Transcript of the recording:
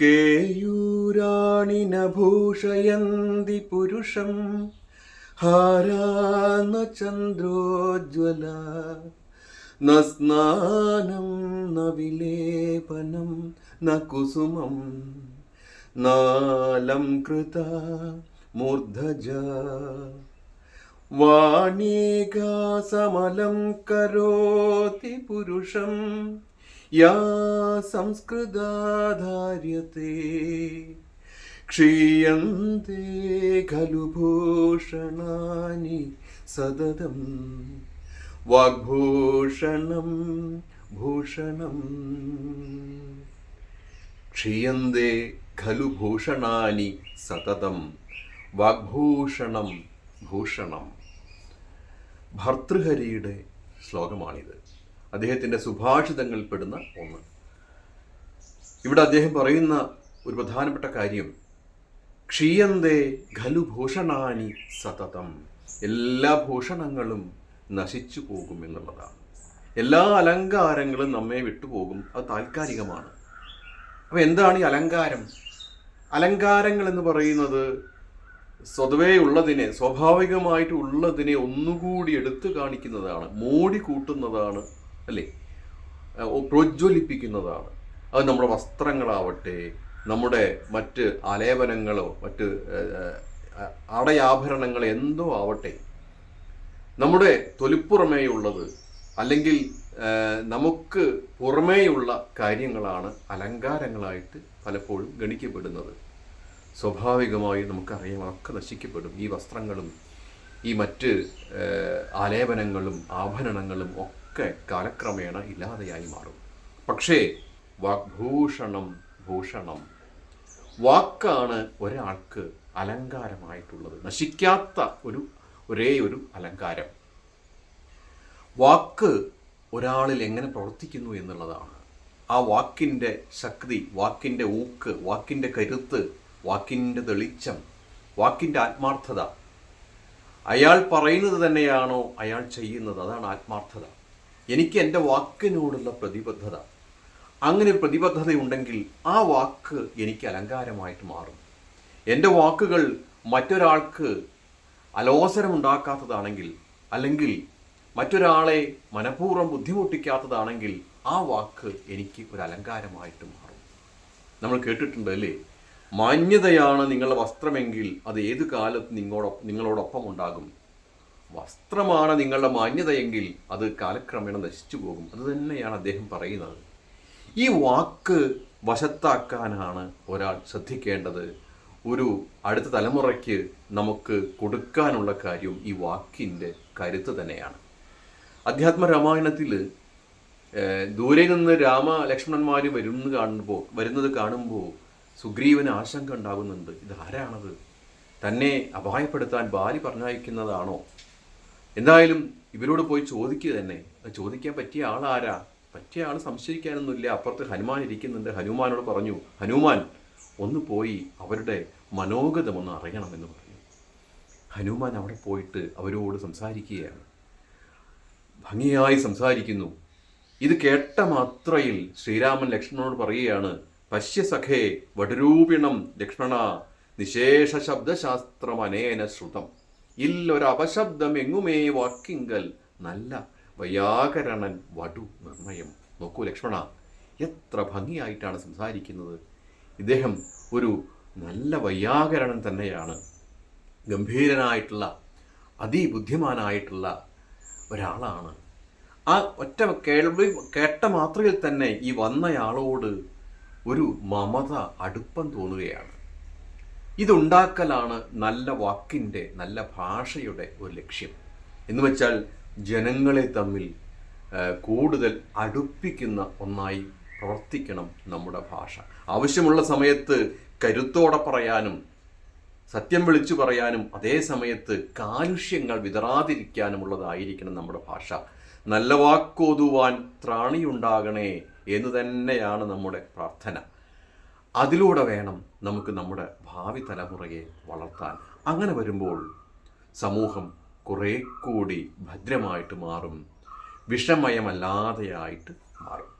കേയൂരാണി നഭൂഷയന്തി പുരുഷം. ഹാരാന ചന്ദ്രോജ്വല. ന സ്നാനം ന വിലേപനം ന കുസുമം. നാലം കൃത മൂർധജ. വാണീകാസമലം കരോതി പുരുഷം. യാ സംസ്കൃതാധാര്യത്തെ ക്ഷീയന്തെ ഖലു ഭൂഷണാനി സതതം. വാഗ്ഭൂഷണം ഭൂഷണം. ക്ഷീയന്തേ ഖലു ഭൂഷണാനി സതതം. വാഗ്ഭൂഷണം ഭൂഷണം. ഭർതൃഹരിയുടെ ശ്ലോകമാണിത്. അദ്ദേഹത്തിന്റെ സുഭാഷിതങ്ങളിൽ പെടുന്ന ഒന്ന്. ഇവിടെ അദ്ദേഹം പറയുന്ന ഒരു പ്രധാനപ്പെട്ട കാര്യം ക്ഷീയന്തേ ഖലുഭൂഷണാനി സതതം. എല്ലാ ഭൂഷണങ്ങളും നശിച്ചു പോകും എന്നുള്ളതാണ്. എല്ലാ അലങ്കാരങ്ങളും നമ്മെ വിട്ടുപോകും അത് താൽക്കാലികമാണ്. അപ്പോൾ എന്താണ് ഈ അലങ്കാരം? അലങ്കാരങ്ങൾ എന്ന് പറയുന്നത് സ്വതവേ ഉള്ളതിനെ സ്വാഭാവികമായിട്ട് ഉള്ളതിനെ ഒന്നുകൂടി എടുത്തു കാണിക്കുന്നതാണ് മോടി കൂട്ടുന്നതാണ് അല്ലേ? പ്രോജ്വലിപ്പിക്കുന്നതാണ്. അത് നമ്മുടെ വസ്ത്രങ്ങളാവട്ടെ നമ്മുടെ മറ്റ് ആലേപനങ്ങളോ മറ്റ് ആടയാഭരണങ്ങൾ എന്തോ ആവട്ടെ. നമ്മുടെ തൊലിപ്പുറമേയുള്ളത് അല്ലെങ്കിൽ നമുക്ക് പുറമേയുള്ള കാര്യങ്ങളാണ് അലങ്കാരങ്ങളായിട്ട് പലപ്പോഴും ഗണിക്കപ്പെടുന്നത്. സ്വാഭാവികമായി നമുക്കറിയാം ഒക്കെ നശിക്കപ്പെടും ഈ വസ്ത്രങ്ങളും ഈ മറ്റ് ആലേപനങ്ങളും ആഭരണങ്ങളും ഒക്കെ കാലക്രമേണ ഇല്ലാതെയായി മാറും. പക്ഷേ വാഗ്ഭൂഷണം ഭൂഷണം വാക്കാണ് ഒരാൾക്ക് അലങ്കാരമായിട്ടുള്ളത്. നശിക്കാത്ത ഒരു ഒരേ ഒരു അലങ്കാരം. വാക്ക് ഒരാളിൽ എങ്ങനെ പ്രവർത്തിക്കുന്നു എന്നുള്ളതാണ്. ആ വാക്കിന്റെ ശക്തി വാക്കിന്റെ ഊക്ക് വാക്കിന്റെ കരുത്ത് വാക്കിന്റെ തെളിച്ചം വാക്കിന്റെ ആത്മാർത്ഥത അയാൾ പറയുന്നത് തന്നെയാണോ അയാൾ ചെയ്യുന്നത്? അതാണ് ആത്മാർത്ഥത. എനിക്ക് എന്റെ വാക്കിനോടുള്ള പ്രതിബദ്ധത. അങ്ങനെ പ്രതിബദ്ധത പ്രതിബദ്ധതയുണ്ടെങ്കിൽ ആ വാക്ക് എനിക്ക് അലങ്കാരമായിട്ട് മാറും. എന്റെ വാക്കുകൾ മറ്റൊരാൾക്ക് അലോസരമുണ്ടാക്കാത്തതാണെങ്കിൽ അല്ലെങ്കിൽ മറ്റൊരാളെ മനഃപൂർവം ബുദ്ധിമുട്ടിക്കാത്തതാണെങ്കിൽ ആ വാക്ക് എനിക്ക് ഒരു അലങ്കാരമായിട്ട് മാറും. നമ്മൾ കേട്ടിട്ടുണ്ട് അല്ലേ? മാന്യതയാണ് നിങ്ങളുടെ വസ്ത്രമെങ്കിൽ അത് ഏത് കാലത്ത് നിങ്ങളോടൊപ്പം നിങ്ങളോടൊപ്പം ഉണ്ടാകും. വസ്ത്രമാണ് നിങ്ങളുടെ മാന്യതയെങ്കിൽ അത് കാലക്രമേണ നശിച്ചു പോകും. അത് തന്നെയാണ് അദ്ദേഹം പറയുന്നത്. ഈ വാക്ക് വശത്താക്കാനാണ് ഒരാൾ ശ്രദ്ധിക്കേണ്ടത്. ഒരു അടുത്ത തലമുറയ്ക്ക് നമുക്ക് കൊടുക്കാനുള്ള കാര്യം ഈ വാക്കിന്റെ കരുത്ത് തന്നെയാണ്. അധ്യാത്മ രാമായണത്തിൽ ദൂരെ നിന്ന് രാമ ലക്ഷ്മണന്മാർ വരുന്നത് കാണുമ്പോൾ വരുന്നത് കാണുമ്പോൾ സുഗ്രീവന് ആശങ്ക ഉണ്ടാകുന്നുണ്ട്. ഇതാരാണത് തന്നെ അപായപ്പെടുത്താൻ ബാലി പറഞ്ഞയക്കുന്നതാണോ? എന്തായാലും ഇവരോട് പോയി ചോദിക്കുക തന്നെ. ചോദിക്കാൻ പറ്റിയ ആളാരാ പറ്റിയ ആൾ സംശയിക്കാനൊന്നുമില്ല. അപ്പുറത്ത് ഹനുമാൻ ഇരിക്കുന്നുണ്ട്. ഹനുമാനോട് പറഞ്ഞു ഹനുമാൻ ഒന്ന് പോയി അവരുടെ മനോഗതം ഒന്ന് അറിയണമെന്ന് പറഞ്ഞു. ഹനുമാൻ അവിടെ പോയിട്ട് അവരോട് സംസാരിക്കുകയാണ്. ഭംഗിയായി സംസാരിക്കുന്നു. ഇത് കേട്ട മാത്രയിൽ ശ്രീരാമൻ ലക്ഷ്മണനോട് പറയുകയാണ് പശ്യസഖേ വടരൂപിണം ലക്ഷ്മണ. നിശേഷ ശബ്ദശാസ്ത്രം അനേന ശ്രുതം. ഇല്ലൊരപശബ്ദം എങ്ങുമേ വാക്കിങ്കൽ നല്ല വൈയാകരണൻ വടു നിർണയം. നോക്കൂ ലക്ഷ്മണ എത്ര ഭംഗിയായിട്ടാണ് സംസാരിക്കുന്നത്. ഇദ്ദേഹം ഒരു നല്ല വൈയാകരണൻ തന്നെയാണ്. ഗംഭീരനായിട്ടുള്ള അതിബുദ്ധിമാനായിട്ടുള്ള ഒരാളാണ്. ആ ഒറ്റ കേൾവി കേട്ട മാത്രയിൽ തന്നെ ഈ വന്നയാളോട് ഒരു മമത അടുപ്പം തോന്നുകയാണ്. ഇതുണ്ടാക്കലാണ് നല്ല വാക്കിന്റെ നല്ല ഭാഷയുടെ ഒരു ലക്ഷ്യം. എന്ന് വെച്ചാൽ ജനങ്ങളെ തമ്മിൽ കൂടുതൽ അടുപ്പിക്കുന്ന ഒന്നായി പ്രവർത്തിക്കണം നമ്മുടെ ഭാഷ. ആവശ്യമുള്ള സമയത്ത് കരുത്തോടെ പറയാനും സത്യം വിളിച്ചു പറയാനും അതേ സമയത്ത് കാലുഷ്യങ്ങൾ വിതറാതിരിക്കാനുമുള്ളതായിരിക്കണം നമ്മുടെ ഭാഷ. നല്ല വാക്കോതുവാൻ ത്രാണിയുണ്ടാകണേ എന്ന് തന്നെയാണ് നമ്മുടെ പ്രാർത്ഥന. അതിലൂടെ വേണം നമുക്ക് നമ്മുടെ ഭാവി തലമുറയെ വളർത്താൻ. അങ്ങനെ വരുമ്പോൾ സമൂഹം കുറേ കൂടി ഭദ്രമായിട്ട് മാറും. വിഷമയമല്ലാതെയായിട്ട് മാറും.